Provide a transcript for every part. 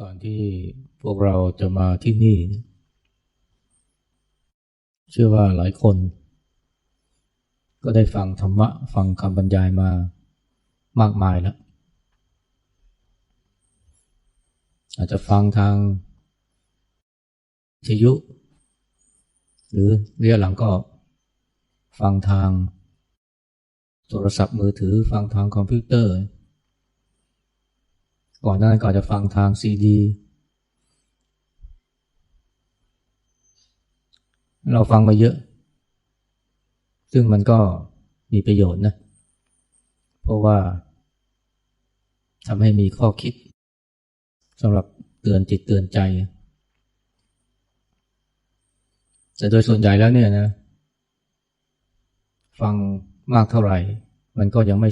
ก่อนที่พวกเราจะมาที่นี่ เชื่อว่าหลายคน ก็ได้ฟังธรรมะ ฟังคำบรรยายมามากมายแล้ว อาจจะฟังทางทิยุ หรือเรียหลังก็ฟังทางโทรศัพท์มือถือ ฟังทางคอมพิวเตอร์ ก่อนหน้านั้นก็จะฟังทางซีดี เราฟังมาเยอะ ซึ่งมันก็มีประโยชน์นะ เพราะว่าทำให้มีข้อคิดสำหรับเตือนจิตเตือนใจ แต่โดยส่วนใหญ่แล้วเนี่ยนะ ฟังมากเท่าไหร่ มันก็ยังไม่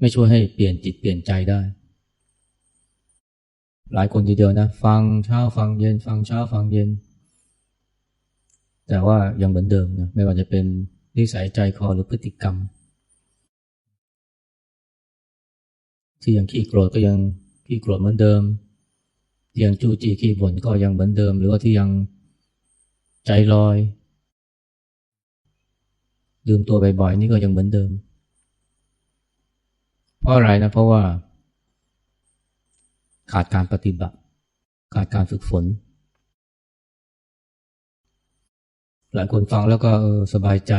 ไม่ช่วยให้เปลี่ยนจิตเปลี่ยนใจได้ หลายคนทีเดียวนะ ฟังเช้าฟังเย็น ฟังเช้าฟังเย็น แต่ว่ายังเหมือนเดิมนะไม่ว่าจะเป็นนิสัยใจคอหรือพฤติกรรม ที่ยังขี้โกรธก็ยังขี้โกรธเหมือนเดิมที่ยังจู้จี้ขี้บ่นก็ยังเหมือนเดิม หรือว่าที่ยังใจลอยดื่มตัวบ่อยๆนี่ก็ยังเหมือนเดิม เพราะอะไรนะเพราะว่า ขาดการปฏิบัติ ขาดการฝึกฝน หลายคนฟังแล้วก็สบายใจ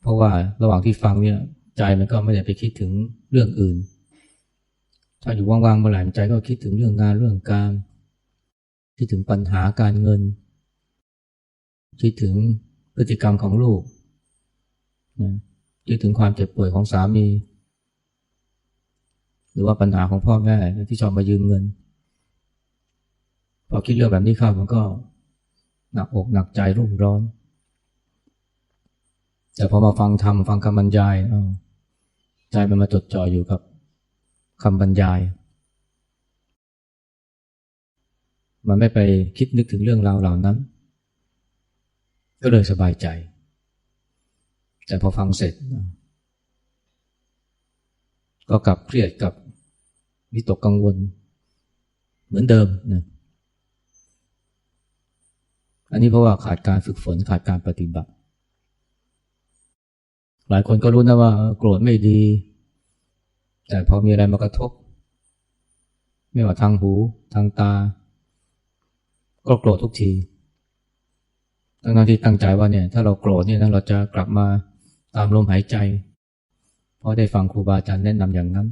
เพราะว่าระหว่างที่ฟังเนี่ยใจมันก็ไม่ได้ไปคิดถึงเรื่องอื่น ถ้าอยู่ว่างๆเมื่อไหร่ใจก็คิดถึงเรื่องงานเรื่องการคิดถึงปัญหาการเงิน คิดถึงพฤติกรรมของลูกคิดถึงความเจ็บป่วยของสามี หรือว่าปัญหาของพ่อแม่ที่ชอบมายืมเงิน พอคิดเรื่องแบบนี้เข้ามันก็หนักอกหนักใจรุ่มร้อน แต่พอมาฟังธรรมฟังคำบรรยายใจมันมาจดจ่ออยู่กับคำบรรยาย มันไม่ไปคิดนึกถึงเรื่องราวเหล่านั้น ก็เลยสบายใจ แต่พอฟังเสร็จ ก็กลับเครียดกับวิตกกังวล เหมือนเดิมนะอันนี้เพราะว่าขาดการฝึกฝนขาดการปฏิบัติ หลายคนก็รู้นะว่าโกรธไม่ดี แต่พอมีอะไรมากระทบ ไม่ว่าทางหูทางตา ก็โกรธทุกทีทั้งที่ตั้งใจว่าเนี่ย ถ้าเราโกรธเนี่ยเราจะกลับมาตามลมหายใจ เพราะได้ฟังครูบาอาจารย์แนะนำอย่างนั้น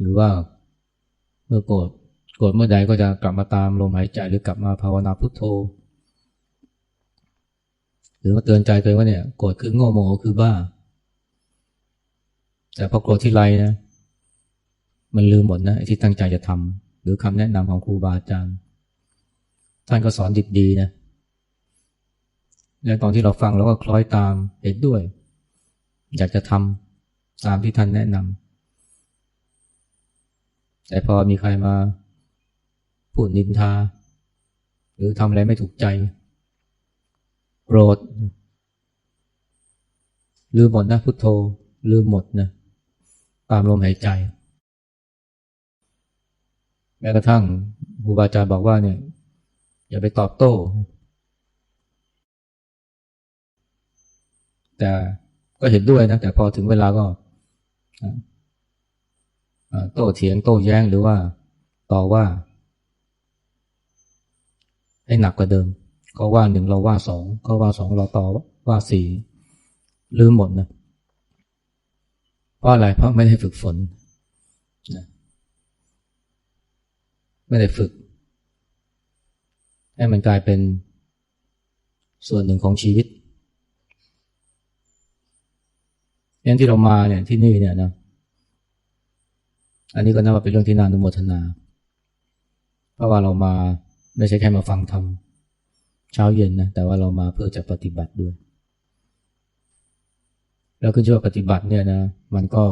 หรือว่าเมื่อโกรธโกรธเมื่อใดก็จะกลับมาตามลมหายใจหรือกลับมาภาวนาพุทโธ หรือว่าเตือนใจตัวเองว่าเนี่ยโกรธคือโง่โมโหคือบ้า แต่พอโกรธที่ไรนะมันลืมหมดนะที่ตั้งใจจะทำหรือคำแนะนำของครูบาอาจารย์ท่านก็สอนดิบดีนะและตอนที่เราฟังเราก็คล้อยตามเห็นด้วย อยากจะทำ ตามที่ท่านแนะนำแต่พอมีใครมาพูดนินทา หรือทำอะไรไม่ถูกใจโกรธลืมหมดนะพุทโธลืมหมดนะตามลมหายใจ แม้กระทั่งครูบาอาจารย์บอกว่าเนี่ย อย่าไปตอบโต้ แต่ก็เห็นด้วยนะ แต่พอถึงเวลาก็ โต้เถียงโต้แย้งหรือว่าต่อว่าให้หนักกว่าเดิมเขาว่าหนึ่งเราว่าสองเขาว่าสองเราต่อว่าสี่ลืมหมดนะเพราะอะไรเพราะไม่ได้ฝึกฝนนะไม่ได้ฝึก ให้มันกลายเป็นส่วนหนึ่งของชีวิต งั้นที่เรามาเนี่ยที่นี่เนี่ยนะ อันนี้ก็นับว่าเป็นเรื่องที่น่านุโมทนา เพราะว่าเรามาไม่ใช่แค่มาฟังธรรมเช้าเย็นนะ แต่ว่าเรามาเพื่อจะปฏิบัติด้วย แล้วขึ้นชื่อว่าปฏิบัติเนี่ยนะ มันก็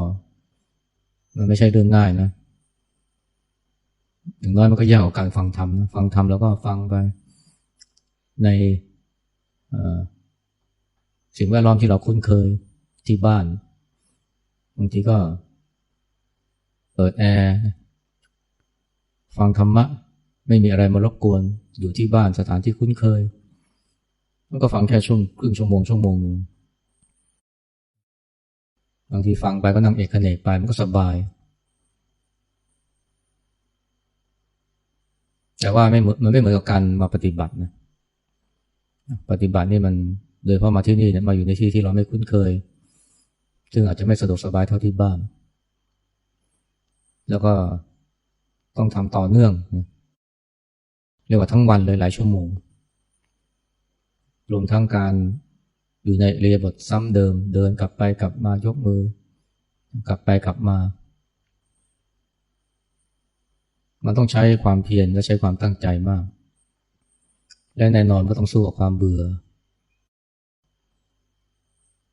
มันไม่ใช่เรื่องง่ายนะอย่างน้อยมันก็ยากกว่าการฟังธรรมนะฟังธรรมแล้วก็ฟังไปในสิ่งแวดล้อมที่เราคุ้นเคย ที่บ้านบางทีก็เปิดแอร์ฟังธรรมะ ไม่มีอะไรมารบกวน อยู่ที่บ้านสถานที่คุ้นเคยมันก็ฟังแค่ช่วงครึ่งชั่วโมงชั่วโมงหนึ่งบางทีฟังไปก็นั่งเอกเนกไปมันก็สบาย แต่ว่าไม่มันไม่เหมือนกับการมาปฏิบัตินะ ปฏิบัตินี่มันโดยเพราะมาที่นี่เนี่ยมาอยู่ในที่ที่เราไม่คุ้นเคย ซึ่งอาจจะไม่สะดวกสบายเท่าที่บ้าน แล้วก็ต้องทำต่อเนื่องเรียกว่าทั้งวันเลยหลายชั่วโมง รวมทั้งการอยู่ในเรียบทซ้ำเดิม เดินกลับไปกลับมายกมือ กลับไปกลับมา มันต้องใช้ความเพียรและใช้ความตั้งใจมาก และแน่นอนก็ต้องสู้กับความเบื่อ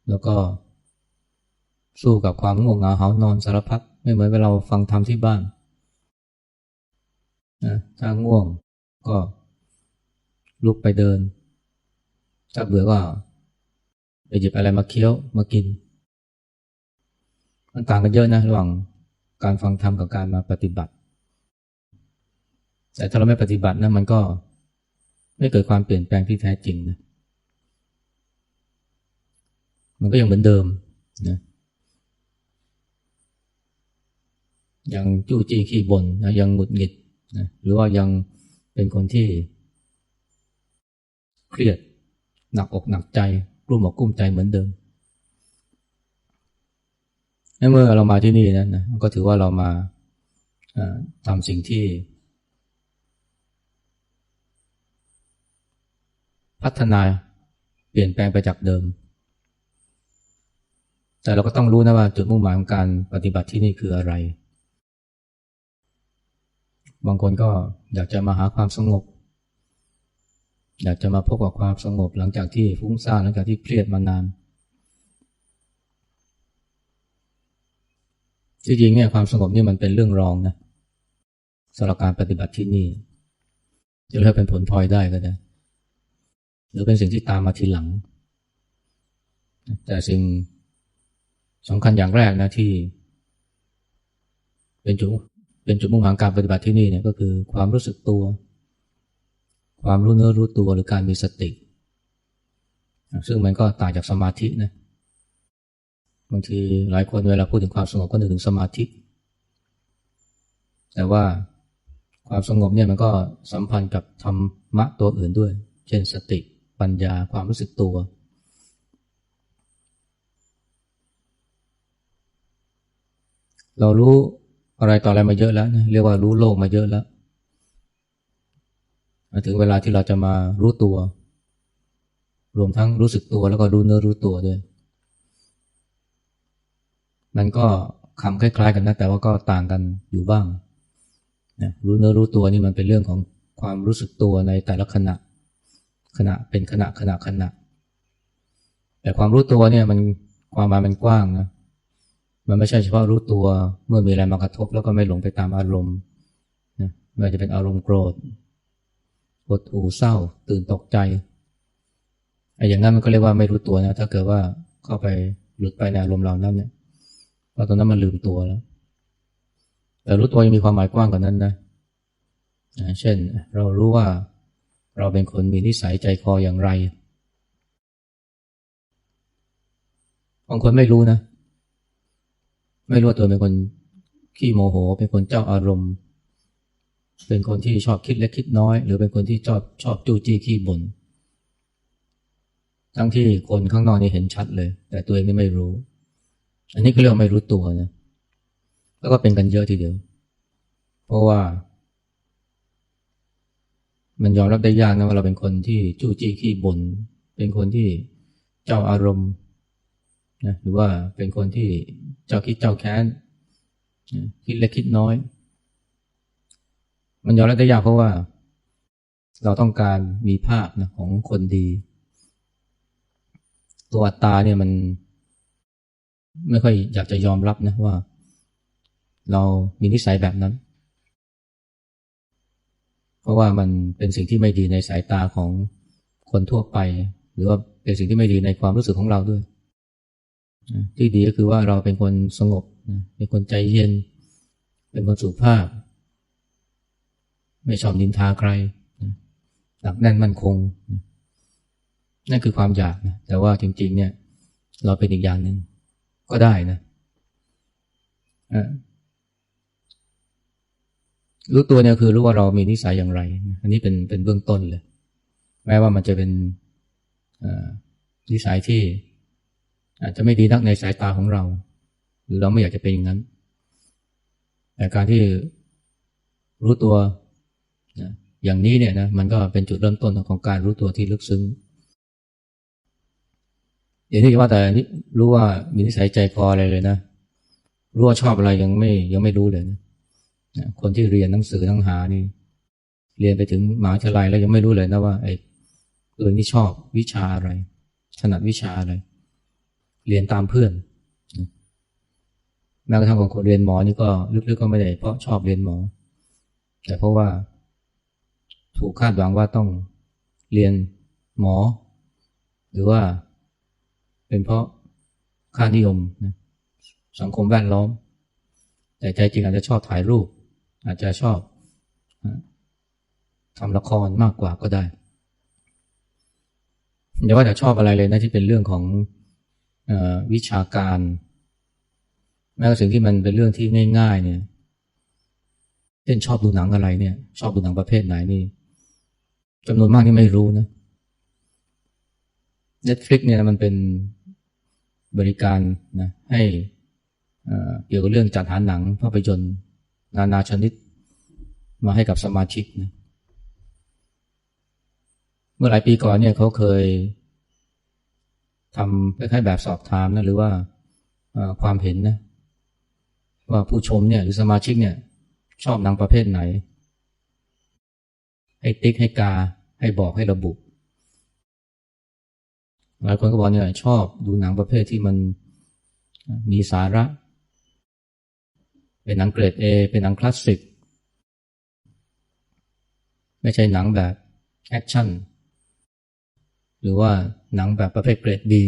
แล้วก็ สู้กับความง่วงเหงาหานอนสารพัดไม่เหมือนเวลาฟังธรรมที่บ้านนะถ้าง่วงก็ลุกไปเดิน ถ้าเบื่อก็ไปหยิบอะไรมาเคี้ยวมากิน มันต่างกันเยอะนะระหว่างการฟังธรรมกับการมาปฏิบัติ แต่ถ้าเราไม่ปฏิบัตินะมันก็ไม่เกิดความเปลี่ยนแปลงที่แท้จริงนะ มันก็ยังเหมือนเดิมนะ ยังจู้จี้ขี้บ่นนะยังหงุดหงิดนะหรือว่ายังเป็นคนที่ เครียดหนักอกหนักใจกลุ้มอกกลุ้มใจเหมือนเดิมเมื่อเรามาที่นี่นะนะก็ถือว่าเรามาทำสิ่งที่ พัฒนาเปลี่ยนแปลงไปจากเดิม แต่เราก็ต้องรู้นะว่าจุดมุ่งหมายของการปฏิบัติที่นี่คืออะไร บางคนก็อยากจะมาหาความสงบ อยากจะมาพบกับความสงบหลังจากที่ฟุ้งซ่านหลังจากที่เครียดมานานที่จริงเนี่ยความสงบนี่มันเป็นเรื่องรองนะสำหรับการปฏิบัติที่นี่จะเรียกเป็นผลพลอยได้ก็ได้หรือเป็นสิ่งที่ตามมาทีหลัง แต่สิ่งสำคัญอย่างแรกนะที่ เป็นจุด เป็นจุดมุ่งหมายการปฏิบัติที่นี่เนี่ยก็คือความรู้สึกตัว ความรู้เนื้อรู้ตัวหรือการมีสติ ซึ่งมันก็ต่างจากสมาธินะบางทีหลายคนเวลาพูดถึงความสงบก็นึกถึงสมาธิ แต่ว่าความสงบเนี่ยมันก็สัมพันธ์กับธรรมะตัวอื่นด้วย เช่นสติปัญญาความรู้สึกตัว เรารู้ อะไรต่ออะไรมาเยอะแล้วนะเรียกว่ารู้โลกมาเยอะแล้วถึงเวลาที่เราจะมารู้ตัว รวมทั้งรู้สึกตัวแล้วก็รู้เนื้อรู้ตัวด้วย มันก็คำคล้ายๆกันนะแต่ว่าก็ต่างกันอยู่บ้างนะรู้เนื้อรู้ตัวนี่มันเป็นเรื่องของความรู้สึกตัวในแต่ละขณะ ขณะเป็นขณะขณะขณะ แต่ความรู้ตัวเนี่ยมันความหมายมันกว้างนะ มันไม่ใช่เฉพาะรู้ตัวเมื่อมีอะไรมากระทบ แล้วก็ไม่หลงไปตามอารมณ์นะไม่ว่าจะเป็นอารมณ์โกรธปวดหูเศร้า ตื่นตกใจไอ้อย่างนั้นมันก็เรียกว่าไม่รู้ตัวนะถ้าเกิดว่าเข้าไปหลุดไปในอารมณ์เหล่านั้นเนี่ยเพราะตอนนั้นมันลืมตัวแล้ว แต่รู้ตัวยังมีความหมายกว้างกว่านั้นนะเช่น เรารู้ว่าเราเป็นคนมีนิสัยใจคออย่างไรบางคนไม่รู้นะ ไม่รู้ตัวเป็นคนขี้โมโห เป็นคนเจ้าอารมณ์ เป็นคนที่ชอบคิดเล็กคิดน้อย หรือเป็นคนที่ชอบชอบจู้จี้ขี้บ่นทั้งที่คนข้างนอกนี่เห็นชัดเลย แต่ตัวเองนี่ไม่รู้ อันนี้ก็เรียกไม่รู้ตัวนะแล้วก็เป็นกันเยอะทีเดียว เพราะว่า มันยอมรับได้ยากนะว่าเราเป็นคนที่จู้จี้ขี้บ่นเป็นคนที่เจ้าอารมณ์ นะหรือว่าเป็นคนที่เจ้าคิดเจ้าแค้นคิดเล็กคิดน้อย มันยอมรับได้ยากเพราะว่า เราต้องการมีภาพนะของคนดี ตัวอัตตาเนี่ยมันไม่ค่อยอยากจะยอมรับนะว่า เรามีนิสัยแบบนั้น เพราะว่ามันเป็นสิ่งที่ไม่ดีในสายตาของคนทั่วไป หรือว่าเป็นสิ่งที่ไม่ดีในความรู้สึกของเราด้วย ที่ดีก็คือว่าเราเป็นคนสงบเป็นคนใจเย็น เป็นคนสุภาพ ไม่ชอบนินทาใครหนักแน่นมั่นคง นั่นคือความอยากนะแต่ว่าจริง ๆ เนี่ย เราเป็นอีกอย่างหนึ่งก็ได้นะรู้ตัวเนี่ยคือรู้ว่าเรามีนิสัยอย่างไร อันนี้เป็นเป็นเบื้องต้นเลย แม้ว่ามันจะเป็นนิสัยที่ อาจจะไม่ดีนักในสายตาของเรา หรือเราไม่อยากจะเป็นอย่างนั้น แต่การที่รู้ตัวอย่างนี้เนี่ยนะมันก็เป็นจุดเริ่มต้นของการรู้ตัวที่ลึกซึ้งอย่างที่ว่าแต่รู้ว่ามีนิสัยใจคออะไรเลยนะรู้ว่าชอบอะไรยังไม่ยังไม่รู้เลยนะคนที่เรียนหนังสือทั้งหานี่ เรียนไปถึงมหาวิทยาลัยแล้วยังไม่รู้เลยนะว่าไอ้ตัวนี้ชอบวิชาอะไรถนัดวิชาอะไร เรียนตามเพื่อนแม้กระทั่งของคนเรียนหมอนี่ก็ลึกๆก็ไม่ได้เพราะชอบเรียนหมอ แต่เพราะว่า ถูกคาดหวังว่าต้องเรียนหมอ หรือว่าเป็นเพราะค่านิยมนะสังคมแวดล้อม แต่ใจจริงอาจจะชอบถ่ายรูป อาจจะชอบทำละครมากกว่าก็ได้อย่าว่าแต่ชอบอะไรเลยนะที่เป็นเรื่องของ วิชาการ แม้กระทั่งที่มันเป็นเรื่องที่ง่าย ๆ เนี่ยเช่นชอบดูหนังอะไรเนี่ย ชอบดูหนังประเภทไหนนี่จำนวนมากที่ไม่รู้นะ Netflix เนี่ยมันเป็นบริการนะให้เกี่ยวกับเรื่องจัดหาหนังภาพยนตร์นานาชนิดมาให้กับสมาชิกนะเมื่อหลายปีก่อนเนี่ยเขาเคย ทำคล้ายๆแบบสอบถามนะหรือว่าความเห็นนะว่าผู้ชมเนี่ยหรือสมาชิกเนี่ย ชอบหนังประเภทไหน ให้ติ๊กให้กา ให้บอกให้ระบุ หลายคนก็บอกเนี่ยชอบดูหนังประเภทที่มันมีสาระ เป็นหนังเกรดเอเป็นหนังคลาสสิก ไม่ใช่หนังแบบแอคชั่น หรือว่า หนังแบบประเภทเกรดบี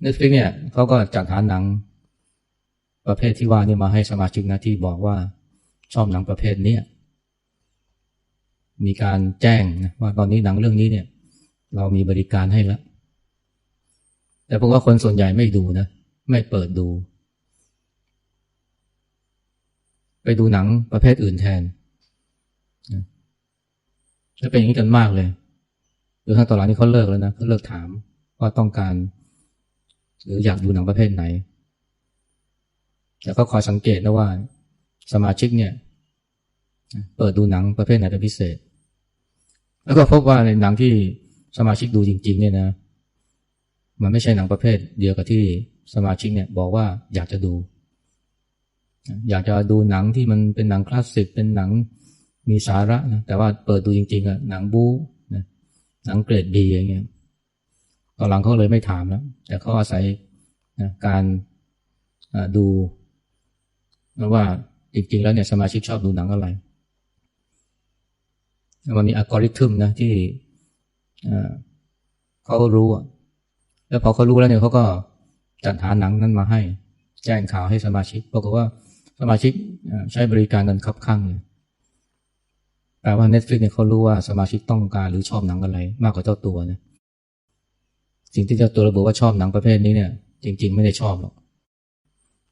เน็ตฟลิกเนี่ยเขาก็จัดหาหนังประเภทที่ว่านี่มาให้สมาชิกนะที่บอกว่าชอบหนังประเภทนี้มีการแจ้งนะว่าตอนนี้หนังเรื่องนี้เนี่ย เรามีบริการให้แล้ว แต่พวกว่าคนส่วนใหญ่ไม่ดูนะ ไม่เปิดดู ไปดูหนังประเภทอื่นแทนจะเป็นอย่างนี้กันมากเลย ดูทางตอนหลังนี้เขาเลิกแล้วนะเขาเลิกถามว่าต้องการ หรืออยากดูหนังประเภทไหน แต่ก็คอยสังเกตนะว่า สมาชิกเนี่ย เปิดดูหนังประเภทไหนเป็นพิเศษ แล้วก็พบว่าในหนังที่สมาชิกดูจริง ๆ เนี่ยนะ มันไม่ใช่หนังประเภทเดียวกับที่สมาชิกเนี่ยบอกว่าอยากจะดู อยากจะดูหนังที่มันเป็นหนังคลาสสิกเป็นหนังมีสาระนะแต่ว่าเปิดดูจริงๆอะหนังบู๊ หนังเกรดดีอย่างเงี้ยตอนหลังเขาเลยไม่ถามแล้ว แต่เขาอาศัยนะการดูว่าจริงๆแล้วเนี่ยสมาชิกชอบดูหนังอะไร มันมีอัลกอริทึมนะที่เขารู้ แล้วพอเขารู้แล้วเนี่ยเขาก็จัดหาหนังนั้นมาให้ แจ้งข่าวให้สมาชิกบอกว่าสมาชิกใช้บริการกันคับข้างเลย แปลว่า Netflix เนี่ยเขารู้ว่าสมาชิกต้องการหรือชอบหนังอะไร มากกว่าเจ้าตัวนะสิ่งที่เจ้าตัวระบุว่าชอบหนังประเภทนี้เนี่ย จริง ๆ ไม่ได้ชอบหรอก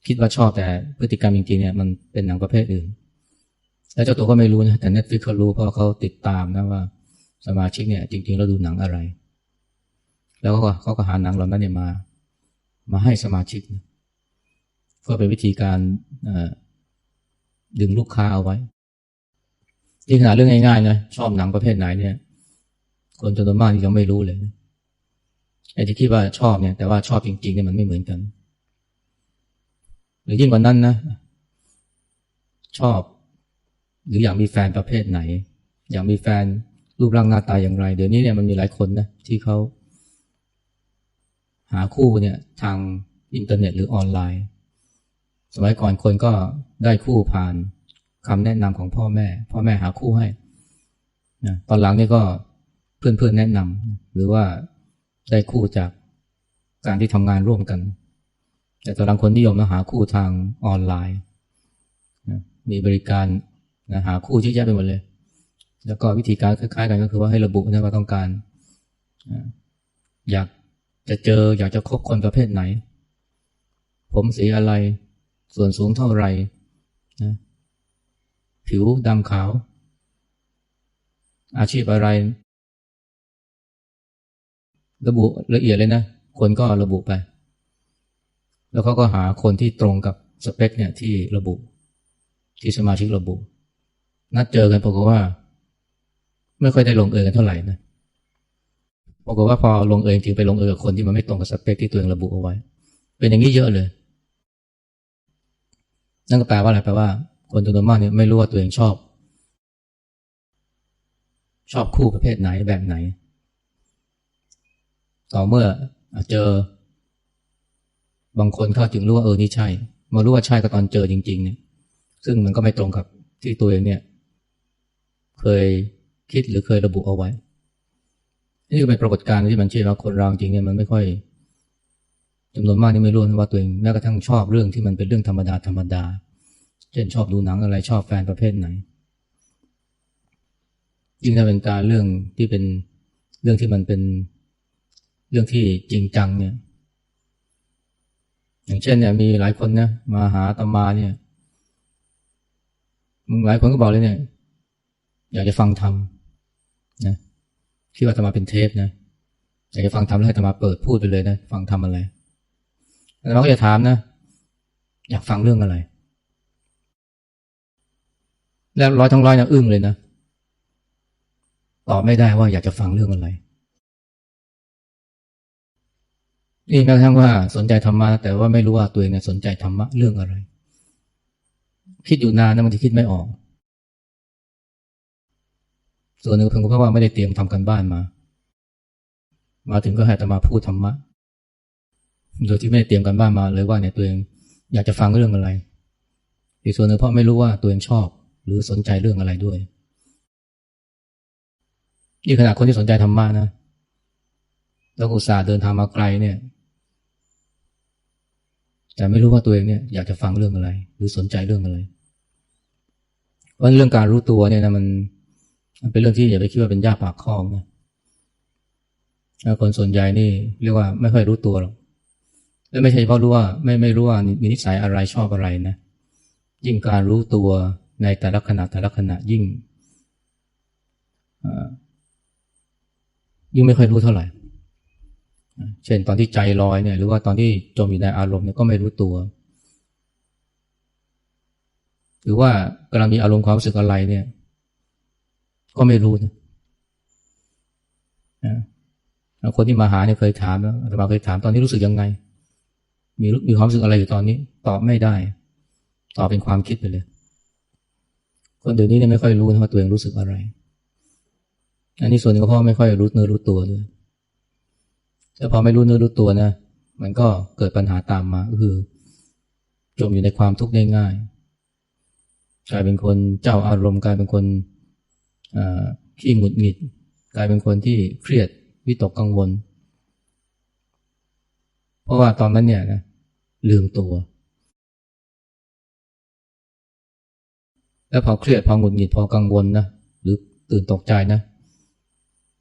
คิดว่าชอบแต่พฤติกรรมจริงๆเนี่ยมันเป็นหนังประเภทอื่น แล้วเจ้าตัวก็ไม่รู้นะแต่ Netflix เขารู้เพราะเขาติดตามนะว่าสมาชิกเนี่ย จริงๆเราดูหนังอะไร แล้วก็เขาก็หาหนังเหล่านั้นเนี่ยมา มาให้สมาชิกก็เป็นวิธีการดึงลูกค้าเอาไว้ ที่ขนาดเรื่องง่ายๆนะชอบหนังประเภทไหนเนี่ย คนจำนวนมากยังไม่รู้เลยไอ้ที่คิดว่าชอบเนี่ย แต่ว่าชอบจริงๆเนี่ยมันไม่เหมือนกัน หรือยิ่งกว่านั้นนะ ชอบ หรืออยากมีแฟนประเภทไหน อยากมีแฟนรูปร่างหน้าตาอย่างไร เดี๋ยวนี้เนี่ยมันมีหลายคนนะที่เขาหาคู่เนี่ยทางอินเทอร์เน็ตหรือออนไลน์ สมัยก่อนคนก็ได้คู่ผ่าน คำแนะนำของพ่อแม่ พ่อแม่หาคู่ให้นะตอนหลังนี่ก็เพื่อนๆแนะนำหรือว่าได้คู่จากการที่ทำงานร่วมกัน แต่ตอนหลังคนนิยมนะหาคู่ทางออนไลน์นะมีบริการนะหาคู่เยอะแยะไปหมดเลย แล้วก็วิธีการคล้ายๆกันก็คือว่าให้ระบุนะว่าต้องการนะอยากจะเจออยากจะคบคนประเภทไหน ผมสีอะไร ส่วนสูงเท่าไหร่นะ ผิวดำขาว อาชีพอะไร ระบุละเอียดเลยนะ คนก็ระบุไป แล้วเขาก็หาคนที่ตรงกับสเปคเนี่ยที่ระบุ ที่สมาชิกระบุ นัดเจอกันปรากฏว่า ไม่ค่อยได้ลงเอยกันเท่าไหร่นะปรากฏว่าพอลงเอยจริงไปลงเอยกับคนที่มันไม่ตรงกับสเปคที่ตัวเองระบุเอาไว้ เป็นอย่างนี้เยอะเลย นั่นก็แปลว่าอะไรแปลว่า คนจำนวนมากเนี่ยไม่รู้ว่าตัวเองชอบ ชอบคู่ประเภทไหนแบบไหน ต่อเมื่อเจอบางคนเข้าจึงรู้ว่าเออนี่ใช่ มารู้ว่าใช่ก็ตอนเจอจริง ๆ เนี่ย ซึ่งมันก็ไม่ตรงกับที่ตัวเองเนี่ย เคยคิดหรือเคยระบุเอาไว้ นี่ก็เป็นปรากฏการณ์ที่มันชี้ว่าคนเราจริงเนี่ยมันไม่ค่อยจำนวนมากที่ไม่รู้ว่าตัวเองแม้กระทั่งชอบเรื่องที่มันเป็นเรื่องธรรมดาธรรมดา เช่นชอบดูหนังอะไรชอบแฟนประเภทไหน ยิ่งถ้าเป็นการเรื่องที่เป็นเรื่องที่มันเป็นเรื่องที่จริงจังเนี่ย อย่างเช่นเนี่ยมีหลายคนนะมาหาตมาเนี่ยหลายคนก็บอกเลยเนี่ย อยากจะฟังธรรมนะคิดว่าตมาเป็นเทปนะอยากจะฟังธรรมแล้วให้ตมาเปิดพูดไปเลยนะ ฟังธรรมอะไรแล้วเราก็จะถามนะ อยากฟังเรื่องอะไร แล้วร้อยทั้งร้อยเนี่ยอึ้งเลยนะตอบไม่ได้ว่าอยากจะฟังเรื่องอะไรนี่แม้กระทั่งว่าสนใจธรรมะแต่ว่าไม่รู้ว่าตัวเองสนใจธรรมะเรื่องอะไร คิดอยู่นานนะบางทีคิดไม่ออก ส่วนหนึ่งเพิ่งเพราะว่าไม่ได้เตรียมทำกันบ้านมา มาถึงก็ให้ตมาพูดธรรมะโดยที่ไม่ได้เตรียมกันบ้านมาเลยว่าเนี่ยตัวเองอยากจะฟังเรื่องอะไร อีกส่วนหนึ่งเพราะไม่รู้ว่าตัวเองชอบ หรือสนใจเรื่องอะไรด้วยนี่ขนาดคนที่สนใจธรรมะนะแล้วอุตส่าห์เดินทางมาไกลเนี่ย แต่ไม่รู้ว่าตัวเองเนี่ยอยากจะฟังเรื่องอะไร หรือสนใจเรื่องอะไรเพราะเรื่องการรู้ตัวเนี่ยนะมันเป็นเรื่องที่อย่าไปคิดว่าเป็นยาปากคองนะคนส่วนใหญ่นี่เรียกว่าไม่ค่อยรู้ตัวหรอกและไม่ใช่เพราะรู้ว่าไม่ไม่รู้ว่ามีนิสัยอะไรชอบอะไรนะ ยิ่งการรู้ตัว ในแต่ละขณะแต่ละขณะยิ่งยิ่งไม่ค่อยรู้เท่าไหร่ เช่นตอนที่ใจลอยเนี่ยหรือว่าตอนที่จมอยู่ในอารมณ์เนี่ยก็ไม่รู้ตัว หรือว่ากำลังมีอารมณ์ความรู้สึกอะไรเนี่ย ก็ไม่รู้นะคนที่มาหาเนี่ยเคยถามแล้วอาตมาเคยถามตอนนี้รู้สึกยังไง มีมีความรู้สึกอะไรอยู่ตอนนี้ ตอบไม่ได้ ตอบเป็นความคิดไปเลย คนเดี๋ยวนี้เนี่ยไม่ค่อยรู้นะว่าตัวเองรู้สึกอะไร อันนี้ส่วนหนึงก็เพราะไม่ค่อยรู้เนื้อรู้ตัวด้วยแต่พอไม่รู้เนื้อรู้ตัวนะ มันก็เกิดปัญหาตามมา ก็คือ จมอยู่ในความทุกข์ได้ง่ายกลายเป็นคนเจ้าอารมณ์กลายเป็นคนขี้หงุดหงิด กลายเป็นคนที่เครียดวิตกกังวล เพราะว่าตอนนั้นเนี่ยนะลืมตัว แล้วพอเครียดพอหงุดหงิดพอกังวลนะหรือตื่นตกใจนะ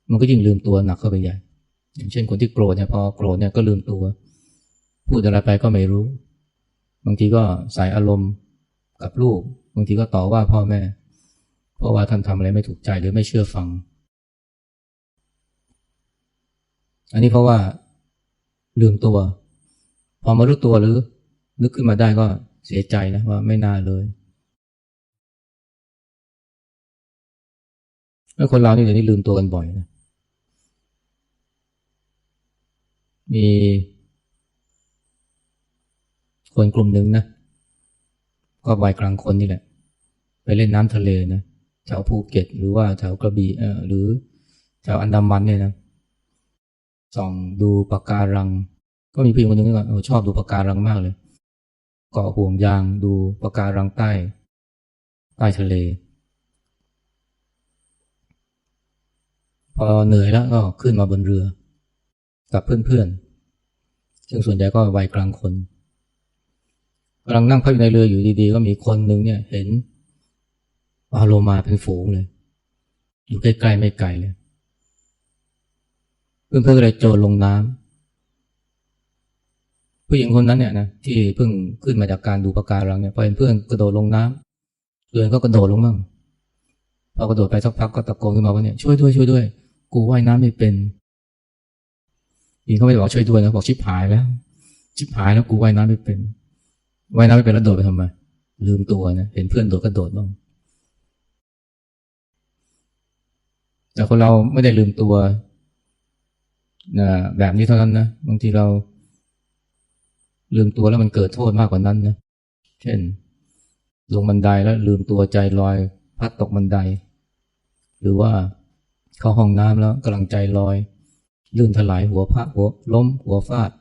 มันก็ยิ่งลืมตัวหนักเข้าไปใหญ่ อย่างเช่นคนที่โกรธเนี่ยพอโกรธเนี่ยก็ลืมตัว พูดอะไรไปก็ไม่รู้ บางทีก็ใส่อารมณ์กับลูก บางทีก็ต่อว่าพ่อแม่ เพราะว่าท่านทำอะไรไม่ถูกใจหรือไม่เชื่อฟัง อันนี้เพราะว่าลืมตัว พอมารู้ตัวหรือนึกขึ้นมาได้ก็เสียใจนะว่าไม่น่าเลย คนเรานี่เดี๋ยวนี้ลืมตัวกันบ่อยนะ มีคนกลุ่มหนึ่งนะ ก็วัยกลางคนนี่แหละ ไปเล่นน้ำทะเลนะแถวภูเก็ต หรือว่าแถวกระบี่เออหรือแถวอันดามันเนี่ยนะส่องดูปะการัง ก็มีพี่คนหนึ่งก็ชอบดูปะการังมากเลยเกาะห่วงยางดูปะการังใต้ ใต้ทะเล พอเหนื่อยแล้วก็ขึ้นมาบนเรือ กับเพื่อนๆ ซึ่งส่วนใหญ่ก็วัยกลางคนกำลังนั่งพักอยู่ในเรืออยู่ดีๆ ก็มีคนหนึ่งเนี่ยเห็นปลาโลมาเป็นฝูงเลย อยู่ใกล้ๆไม่ไกลเลย เพื่อนๆก็เลยโจรลงน้ำผู้หญิงคนนั้นเนี่ยนะที่เพิ่งขึ้นมาจากการดูปะการังเนี่ยพอเห็นเพื่อนกระโดดลงน้ำเพื่อนก็กระโดดลงมั่งพอกระโดดไปสักพักก็ตะโกนขึ้นมาว่าเนี่ยช่วยด้วยช่วยด้วย กูว่ายน้ำไม่เป็นหญิงเขาไม่ได้บอกช่วยด้วยนะบอกชิบหายแล้ว ชิบหายแล้วกูว่ายน้ำไม่เป็นว่ายน้ำไม่เป็นแล้วโดดไปทำไมลืมตัวนะเห็นเพื่อนโดดก็โดดบ้างแต่คนเราไม่ได้ลืมตัวนะแบบนี้เท่านั้นนะบางทีเรา ลืมตัวแล้วมันเกิดโทษมากกว่านั้นนะเช่น ลงบันไดแล้วลืมตัวใจลอย พัดตกบันได หรือว่า เข้าห้องน้ำแล้วกำลังใจลอยลื่นถลายหัวพระหัวล้ม หัวฟาด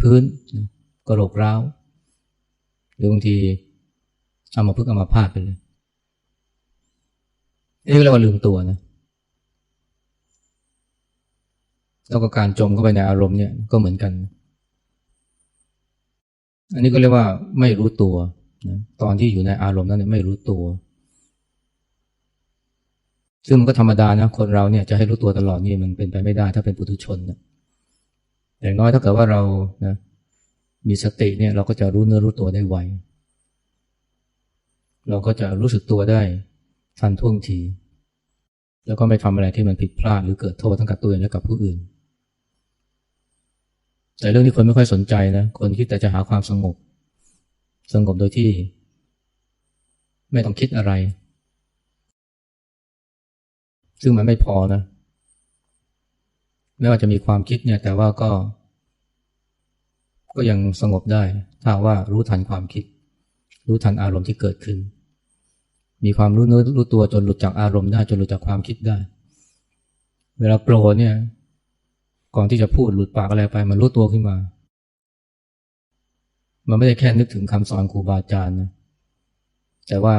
พื้นกระโหลกร้าวหรือบางทีเอามาพึกเอามาพาดไปเลยนี่เรียกว่าลืมตัวนะแล้วก็การจมเข้าไปในอารมณ์เนี่ยก็เหมือนกัน อันนี้ก็เรียกว่าไม่รู้ตัวนะตอนที่อยู่ในอารมณ์นั้นเนี่ยไม่รู้ตัว ซึ่งมันก็ธรรมดานะคนเราเนี่ยจะให้รู้ตัวตลอดนี่มันเป็นไปไม่ได้ ถ้าเป็นปุถุชนนะอย่างน้อยถ้าเกิดว่าเรานะมีสติเนี่ยเราก็จะรู้เนื้อรู้ตัวได้ไวเราก็จะรู้สึกตัวได้ทันท่วงที แล้วก็ไม่ทำอะไรที่มันผิดพลาดหรือเกิดโทษทั้งกับตัวเองและกับผู้อื่น แต่เรื่องนี้คนไม่ค่อยสนใจนะคนคิดแต่จะหาความสงบ สงบโดยที่ ไม่ต้องคิดอะไร ซึ่งมันไม่พอนะไม่ว่าจะมีความคิดเนี่ยแต่ว่าก็ ก็ยังสงบได้ ถ้าว่ารู้ทันความคิด รู้ทันอารมณ์ที่เกิดขึ้น มีความรู้เนื้อรู้ตัวจนหลุดจากอารมณ์ได้จนหลุดจากความคิดได้ เวลาโกรธเนี่ย ก่อนที่จะพูดหลุดปากอะไรไป มันรู้ตัวขึ้นมา มันไม่ได้แค่นึกถึงคำสอนครูบาอาจารย์นะแต่ว่า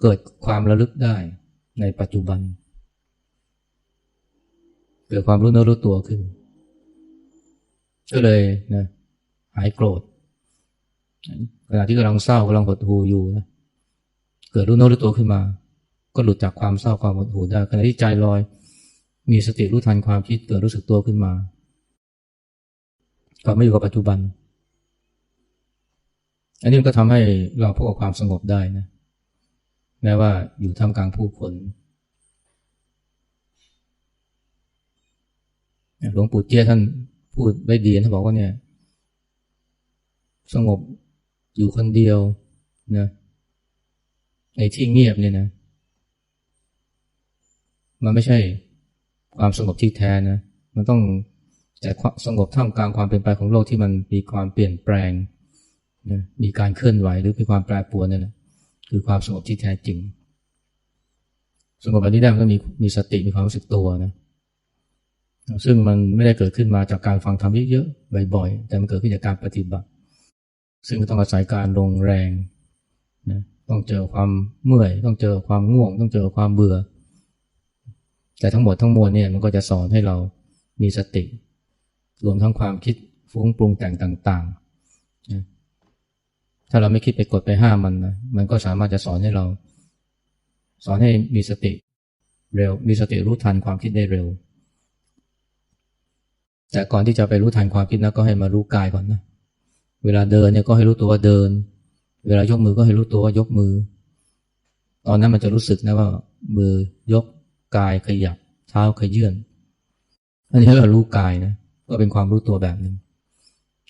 เกิดความระลึกได้ในปัจจุบัน เกิดความรู้เนื้อรู้ตัวขึ้น ก็เลยนะหายโกรธขณะที่กำลังเศร้ากำลังหดหู่อยู่นะเกิดรู้เนื้อรู้ตัวขึ้นมา ก็หลุดจากความเศร้าความหดหู่ได้ขณะที่ใจลอย มีสติรู้ทันความคิดเกิดรู้สึกตัวขึ้นมาก็ไม่อยู่กับปัจจุบัน อันนี้ก็ทำให้เราพบกับความสงบได้นะ แม้ว่าอยู่ท่ามกลางผู้คนหลวงปู่เจี้ยท่านพูดไว้ดีท่านบอกว่าเนี่ย สงบอยู่คนเดียวนะในที่เงียบเนี่ยนะ มันไม่ใช่ความสงบที่แท้นะ มันต้องแต่สงบท่ามกลางความเป็นไปของโลกที่มันมีความเปลี่ยนแปลงนะมีการเคลื่อนไหวหรือมีความแปรปรวนนี่แหละ คือความสงบที่แท้จริง สงบแบบนี้ได้มันก็มีมีสติมีความรู้สึกตัวนะซึ่งมันไม่ได้เกิดขึ้นมาจากการฟังธรรมเยอะๆบ่อยๆแต่มันเกิดขึ้นจากการปฏิบัติ ซึ่งต้องอาศัยการลงแรงนะต้องเจอความเมื่อย ต้องเจอความง่วง ต้องเจอความเบื่อ แต่ทั้งหมดทั้งมวลเนี่ยมันก็จะสอนให้เรามีสติ รวมทั้งความคิดฟุ้งปรุงแต่งต่างๆนะ ถ้าเราไม่คิดไปกดไปห้ามมันนะมันก็สามารถจะสอนให้เรา สอนให้มีสติเร็ว มีสติรู้ทันความคิดได้เร็ว แต่ก่อนที่จะไปรู้ทันความคิดนะก็ให้มารู้กายก่อนนะเวลาเดินเนี่ยก็ให้รู้ตัวว่าเดิน เวลายกมือก็ให้รู้ตัวว่ายกมือ ตอนนั้นมันจะรู้สึกนะว่า มือยกกายขยับ เท้าขยื่นอันนี้เรารู้กายนะก็เป็นความรู้ตัวแบบหนึ่ง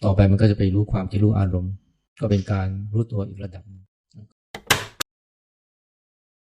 ต่อไปมันก็จะไปรู้ความที่รู้อารมณ์ ก็เป็นการรู้ตัวอีกระดับนึง